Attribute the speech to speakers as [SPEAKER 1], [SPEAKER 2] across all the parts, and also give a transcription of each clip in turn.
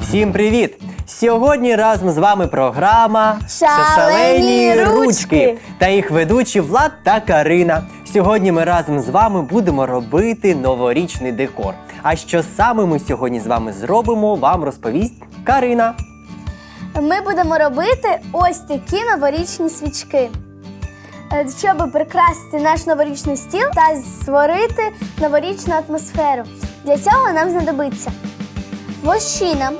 [SPEAKER 1] Всім привіт! Сьогодні разом з вами програма
[SPEAKER 2] «Шалені ручки»
[SPEAKER 1] та їх ведучі Влад та Карина. Сьогодні ми разом з вами будемо робити новорічний декор. А що саме ми сьогодні з вами зробимо, вам розповість Карина.
[SPEAKER 2] Ми будемо робити ось такі новорічні свічки, е, щоб прикрасити наш новорічний стіл та створити новорічну атмосферу. Для цього нам знадобиться вощина,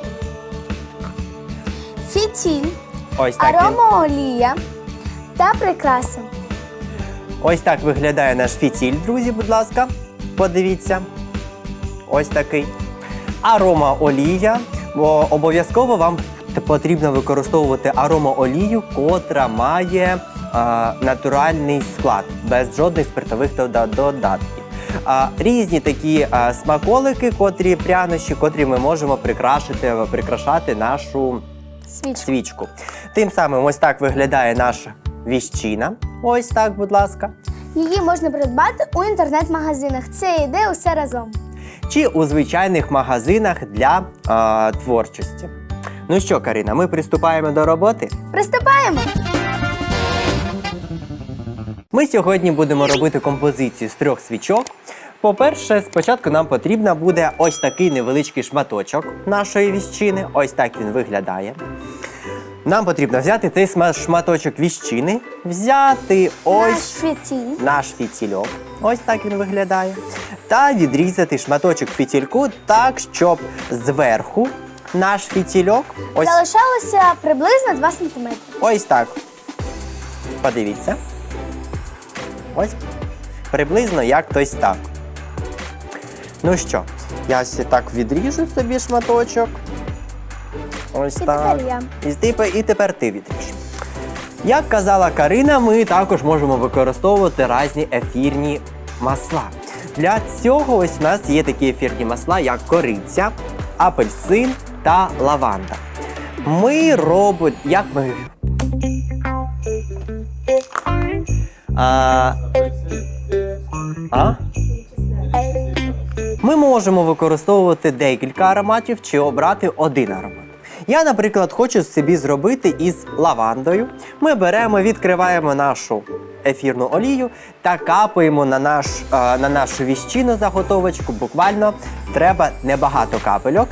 [SPEAKER 2] фітіль,
[SPEAKER 1] Ось так, він-
[SPEAKER 2] аромаолія та прикраси.
[SPEAKER 1] Ось так виглядає наш фітіль, друзі, будь ласка. Подивіться. Ось такий. Арома олія. Бо обов'язково вам потрібно використовувати арома олію, котра має а, натуральний склад, без жодних спиртових додатків. А, різні такі а, смаколики, котрі прянощі, котрі ми можемо прикрашити, прикрашати нашу
[SPEAKER 2] Свічку.
[SPEAKER 1] свічку. Тим самим ось так виглядає наша віщина. Ось так, будь ласка.
[SPEAKER 2] Її можна придбати у інтернет-магазинах. Це йде усе разом.
[SPEAKER 1] Чи у звичайних магазинах для а, творчості. Ну що, Карина, ми приступаємо до роботи.
[SPEAKER 2] Приступаємо!
[SPEAKER 1] Ми сьогодні будемо робити композицію з трьох свічок. По-перше, спочатку нам потрібно буде ось такий невеличкий шматочок нашої віщини. Ось так він виглядає. Нам потрібно взяти цей сма- шматочок віщини, взяти
[SPEAKER 2] Наш
[SPEAKER 1] ось
[SPEAKER 2] фітіль.
[SPEAKER 1] наш фітільок. Ось так він виглядає. Та відрізати шматочок фітільку так, щоб зверху наш фітільок ось,
[SPEAKER 2] Залишалося приблизно 2 см.
[SPEAKER 1] ось так. Подивіться. Ось приблизно як ось так. Ну що, я ось так відріжу собі шматочок. Ось
[SPEAKER 2] І
[SPEAKER 1] так.
[SPEAKER 2] тепер я.
[SPEAKER 1] І, тепер, і тепер ти відріж. Як казала Карина, ми також можемо використовувати різні ефірні масла. Для цього ось у нас є такі ефірні масла, як кориця, апельсин та лаванда. Ми робимо. Як ми. А... а? Ми можемо використовувати декілька ароматів чи обрати один аромат. Я, наприклад, хочу собі зробити із лавандою. Ми беремо, відкриваємо нашу ефірну олію та капаємо на, наш, е, на нашу віщину заготовочку. Буквально треба небагато капельок.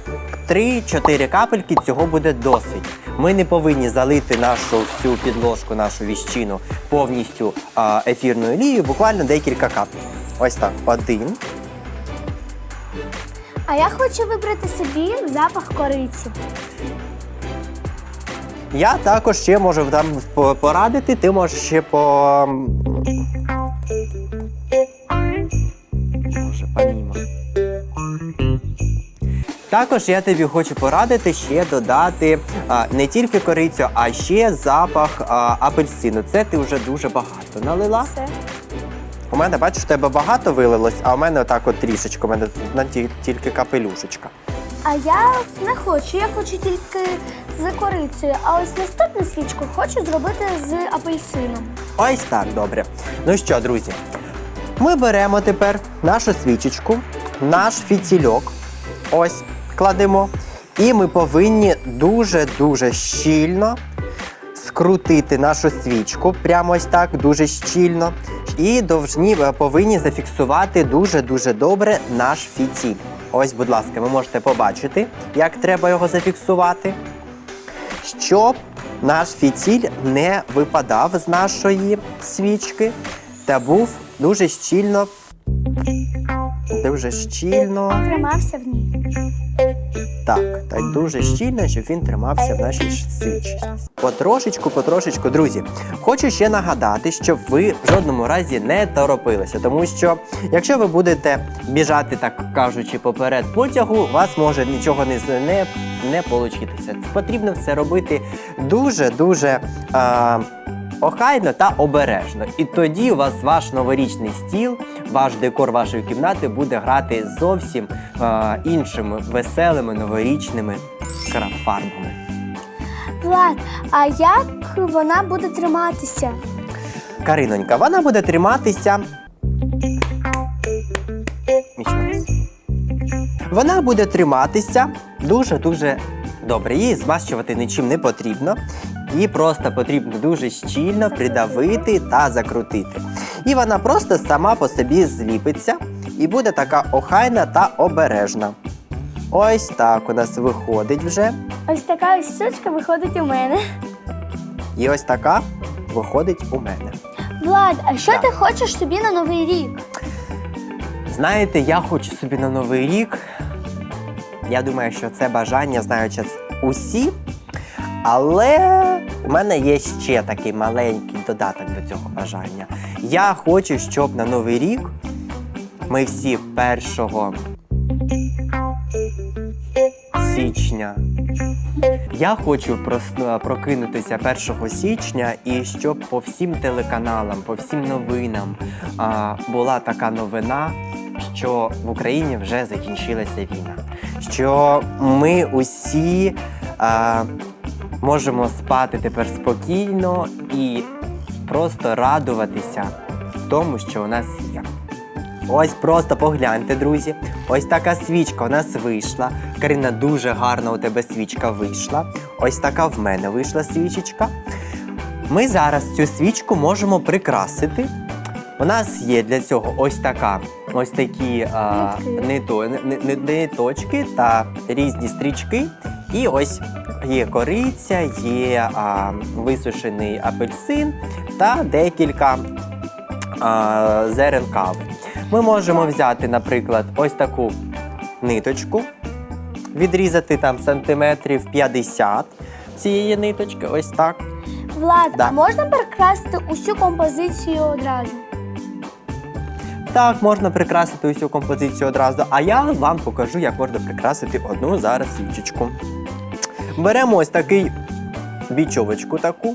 [SPEAKER 1] 3-4 капельки цього буде досить. Ми не повинні залити нашу всю підложку, нашу віщину повністю е, ефірною олією, буквально декілька капель. Ось так, один.
[SPEAKER 2] А я хочу вибрати собі запах кориці.
[SPEAKER 1] Я також ще можу там порадити, ти можеш ще по. Боже, помімо. Також я тобі хочу порадити ще додати а, не тільки корицю, а ще запах а, апельсину. Це ти вже дуже багато налила.
[SPEAKER 2] Все.
[SPEAKER 1] У мене, бачиш, в тебе багато вилилось, а у мене отак от трішечко, у мене тільки капелюшечка.
[SPEAKER 2] А я не хочу, я хочу тільки з корицею. А ось наступну свічку хочу зробити з апельсином.
[SPEAKER 1] Ось так, добре. Ну що, друзі, ми беремо тепер нашу свічечку, наш фітільок. Ось кладемо. І ми повинні дуже-дуже щільно скрутити нашу свічку. Прямо ось так, дуже щільно. І довжні е, повинні зафіксувати дуже-дуже добре наш фітіль. Ось, будь ласка, ви можете побачити, як треба його зафіксувати щоб наш фітіль не випадав з нашої свічки та був дуже щільно. Дуже щільно.
[SPEAKER 2] Тримався в ній.
[SPEAKER 1] Так, так дуже щільно, щоб він тримався в нашій свічці. Потрошечку, потрошечку, друзі. Хочу ще нагадати, щоб ви в жодному разі не торопилися, тому що якщо ви будете біжати, так кажучи, поперед потягу, вас може нічого не не, не получитися. Потрібно все робити дуже дуже. А, охайно та обережно. І тоді у вас ваш новорічний стіл, ваш декор вашої кімнати буде грати зовсім е, іншими веселими новорічними крафарбами.
[SPEAKER 2] Влад, а як вона буде триматися?
[SPEAKER 1] Каринонька, вона буде триматися. Вона буде триматися дуже-дуже добре. Її змащувати нічим не потрібно. Її просто потрібно дуже щільно придавити та закрутити. І вона просто сама по собі зліпиться і буде така охайна та обережна. Ось так у нас виходить вже.
[SPEAKER 2] Ось така ось штучка виходить у мене.
[SPEAKER 1] І ось така виходить у мене.
[SPEAKER 2] Влад, а що
[SPEAKER 1] Так.
[SPEAKER 2] ти хочеш собі на новий рік?
[SPEAKER 1] Знаєте, я хочу собі на новий рік. Я думаю, що це бажання знають зараз усі. Але у мене є ще такий маленький додаток до цього бажання. Я хочу, щоб на новий рік ми всі 1 січня. Я хочу прос- прокинутися 1 січня і щоб по всім телеканалам, по всім новинам а, була така новина, що в Україні вже закінчилася війна. Що ми усі а, можемо спати тепер спокійно і просто радуватися тому, що у нас є. Ось просто погляньте, друзі. Ось така свічка у нас вийшла. Карина, дуже гарна у тебе свічка вийшла. Ось така в мене вийшла свічечка. Ми зараз цю свічку можемо прикрасити. У нас є для цього ось така, ось такі а, нито, ни- ни- ниточки та різні стрічки. І ось є кориця, є а, висушений апельсин та декілька а, зерен кави. Ми можемо взяти, наприклад, ось таку ниточку, відрізати там сантиметрів 50 цієї ниточки, ось так.
[SPEAKER 2] Влад,
[SPEAKER 1] Да.
[SPEAKER 2] а можна перекрасти усю композицію одразу?
[SPEAKER 1] Так, можна прикрасити усю композицію одразу, а я вам покажу, як можна прикрасити одну зараз свічечку. Беремо ось такий бічовочку таку.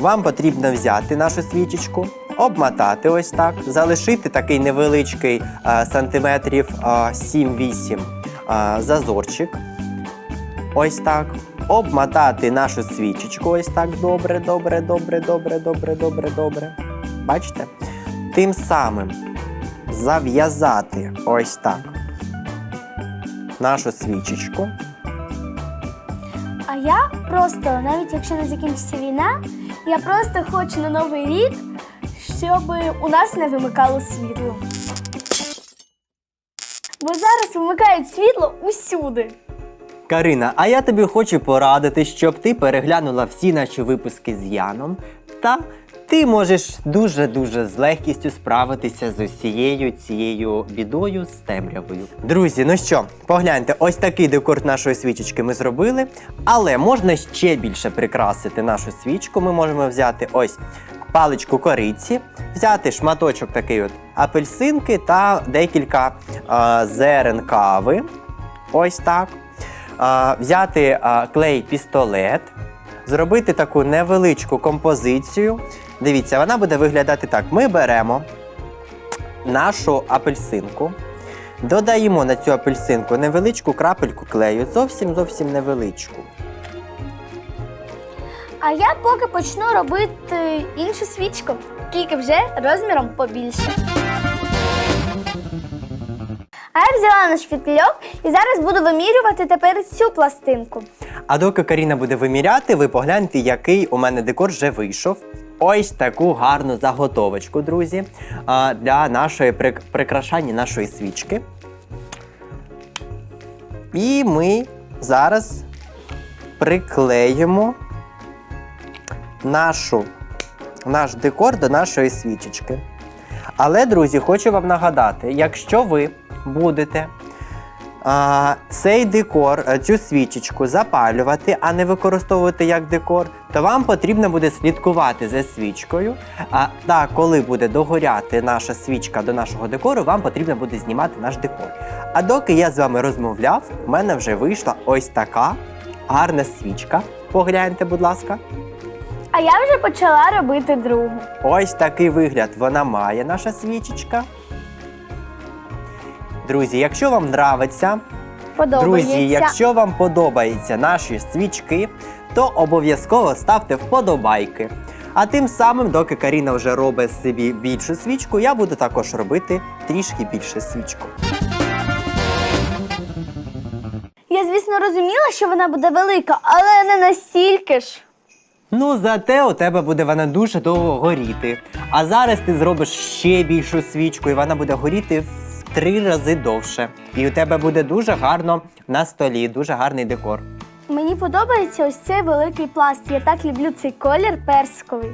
[SPEAKER 1] Вам потрібно взяти нашу свічечку, обмотати ось так, залишити такий невеличкий а, сантиметрів а, 7-8 а, зазорчик. Ось так. Обмотати нашу свічечку ось так добре, добре, добре, добре, добре, добре, добре. Бачите? Тим самим зав'язати ось так нашу свічечку.
[SPEAKER 2] А я просто, навіть якщо не закінчиться війна, я просто хочу на новий рік, щоб у нас не вимикало світло. Бо зараз вимикають світло усюди.
[SPEAKER 1] Карина, а я тобі хочу порадити, щоб ти переглянула всі наші випуски з Яном, та ти можеш дуже-дуже з легкістю справитися з усією цією бідою з темрявою. Друзі, ну що, погляньте, ось такий декор нашої свічечки ми зробили, але можна ще більше прикрасити нашу свічку. Ми можемо взяти ось паличку кориці, взяти шматочок такий от апельсинки та декілька а, зерен кави. Ось так а, взяти а, клей-пістолет, зробити таку невеличку композицію. Дивіться, вона буде виглядати так: ми беремо нашу апельсинку, додаємо на цю апельсинку невеличку крапельку клею, зовсім зовсім невеличку.
[SPEAKER 2] А я поки почну робити іншу свічку, тільки вже розміром побільше. А я взяла наш фітльок і зараз буду вимірювати тепер цю пластинку.
[SPEAKER 1] А доки Каріна буде виміряти, ви погляньте, який у мене декор вже вийшов. Ось таку гарну заготовочку, друзі, для нашої прикрашання нашої свічки. І ми зараз приклеїмо нашу, наш декор до нашої свічечки. Але, друзі, хочу вам нагадати, якщо ви будете а, цей декор, е, цю свічечку запалювати, а не використовувати як декор, то вам потрібно буде слідкувати за свічкою. А та коли буде догоряти наша свічка до нашого декору, вам потрібно буде знімати наш декор. А доки я з вами розмовляв, у мене вже вийшла ось така гарна свічка. Погляньте, будь ласка.
[SPEAKER 2] А я вже почала робити другу.
[SPEAKER 1] Ось такий вигляд вона має, наша свічечка. Друзі, якщо вам нравиться,
[SPEAKER 2] Подобається.
[SPEAKER 1] друзі, якщо вам подобаються наші свічки, то обов'язково ставте вподобайки. А тим самим, доки Каріна вже робить собі більшу свічку, я буду також робити трішки більше свічку.
[SPEAKER 2] Я, звісно, розуміла, що вона буде велика, але не настільки ж.
[SPEAKER 1] Ну, зате у тебе буде вона дуже довго горіти. А зараз ти зробиш ще більшу свічку, і вона буде горіти в три рази довше. І у тебе буде дуже гарно на столі, дуже гарний декор.
[SPEAKER 2] Мені подобається ось цей великий пласт. Я так люблю цей колір персиковий.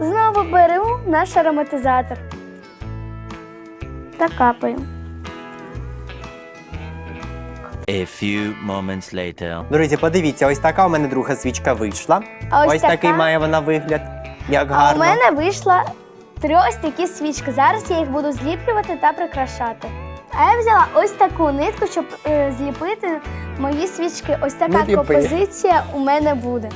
[SPEAKER 2] Знову беру наш ароматизатор та капаю.
[SPEAKER 3] A few moments later.
[SPEAKER 1] Друзі, подивіться, ось така у мене друга свічка вийшла.
[SPEAKER 2] А ось
[SPEAKER 1] такий має вона вигляд. Як
[SPEAKER 2] А
[SPEAKER 1] гарно.
[SPEAKER 2] у мене вийшла три ось такі свічки. Зараз я їх буду зліплювати та прикрашати. А я взяла ось таку нитку, щоб е, зліпити мої свічки. Ось така
[SPEAKER 1] Ну, ліпи.
[SPEAKER 2] композиція у мене буде.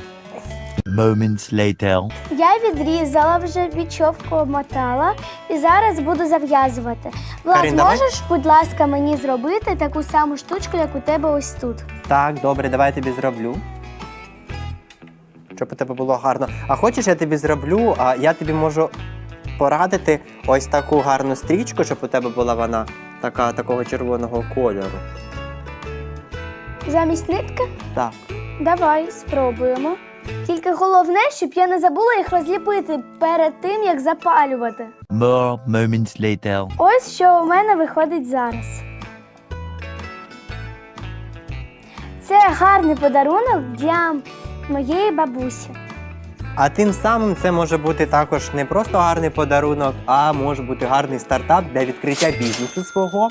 [SPEAKER 3] Moments later.
[SPEAKER 2] Я відрізала вже бічовку обмотала і зараз буду зав'язувати. Влад,
[SPEAKER 1] Карін, давай.
[SPEAKER 2] можеш, будь ласка, мені зробити таку саму штучку, як у тебе ось тут.
[SPEAKER 1] Так, добре, давай я тобі зроблю. Щоб у тебе було гарно. А хочеш, я тобі зроблю, а я тобі можу порадити ось таку гарну стрічку, щоб у тебе була вона така, такого червоного кольору.
[SPEAKER 2] Замість нитки?
[SPEAKER 1] Так.
[SPEAKER 2] Давай спробуємо. Тільки головне, щоб я не забула їх розліпити перед тим, як запалювати.
[SPEAKER 3] More moments later.
[SPEAKER 2] Ось що у мене виходить зараз. Це гарний подарунок для моєї бабусі.
[SPEAKER 1] А тим самим це може бути також не просто гарний подарунок, а може бути гарний стартап для відкриття бізнесу свого.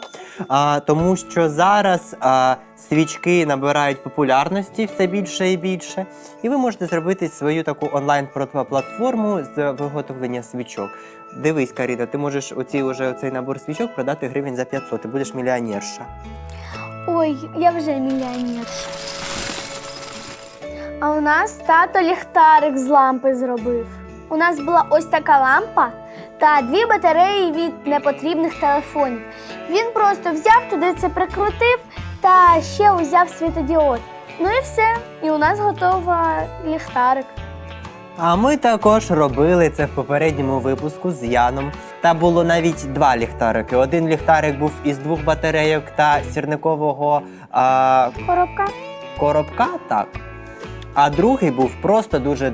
[SPEAKER 1] А, тому що зараз а, свічки набирають популярності все більше і більше, і ви можете зробити свою таку онлайн-платформу з виготовлення свічок. Дивись, Каріна, ти можеш оці, уже, оцей набор свічок продати гривень за 500, ти будеш мільйонерша.
[SPEAKER 2] Ой, я вже мільйонер. А у нас тато ліхтарик з лампи зробив. У нас була ось така лампа та дві батареї від непотрібних телефонів. Він просто взяв туди це прикрутив та ще узяв світодіод. Ну і все. І у нас готова ліхтарик.
[SPEAKER 1] А ми також робили це в попередньому випуску з Яном. Та було навіть два ліхтарики. Один ліхтарик був із двох батарейок та сірникового а,
[SPEAKER 2] Коробка.
[SPEAKER 1] коробка, так. А другий був просто дуже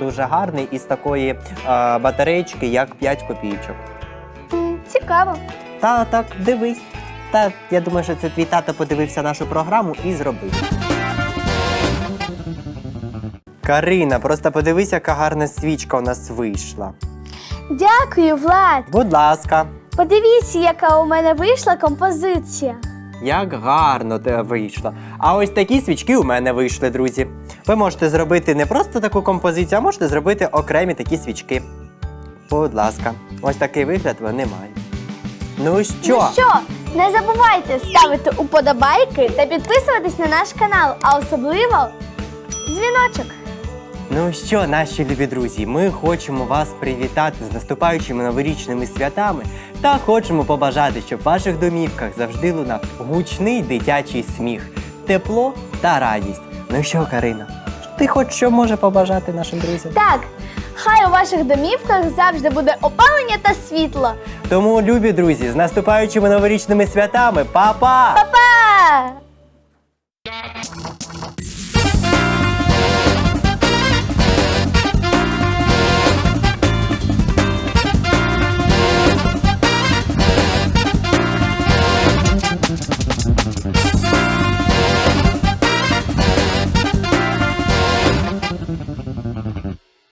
[SPEAKER 1] дуже гарний із такої а, батареєчки, як 5 копійочок.
[SPEAKER 2] Цікаво.
[SPEAKER 1] Та так, дивись. Та я думаю, що це твій тато подивився нашу програму і зробив. Карина, просто подивись, яка гарна свічка у нас вийшла.
[SPEAKER 2] Дякую, Влад.
[SPEAKER 1] Будь ласка.
[SPEAKER 2] Подивіться, яка у мене вийшла композиція.
[SPEAKER 1] Як гарно те вийшло. А ось такі свічки у мене вийшли, друзі. Ви можете зробити не просто таку композицію, а можете зробити окремі такі свічки. Будь ласка, ось такий вигляд вони мають. Ну що?
[SPEAKER 2] Ну що, не забувайте ставити уподобайки та підписуватись на наш канал, а особливо дзвіночок.
[SPEAKER 1] Ну що, наші любі друзі, ми хочемо вас привітати з наступаючими новорічними святами та хочемо побажати, щоб в ваших домівках завжди лунав гучний дитячий сміх, тепло та радість. Ну що, Карина, ти хоч що може побажати нашим друзям?
[SPEAKER 2] Так, хай у ваших домівках завжди буде опалення та світло.
[SPEAKER 1] Тому, любі друзі, з наступаючими новорічними святами, па-па!
[SPEAKER 2] Па-па!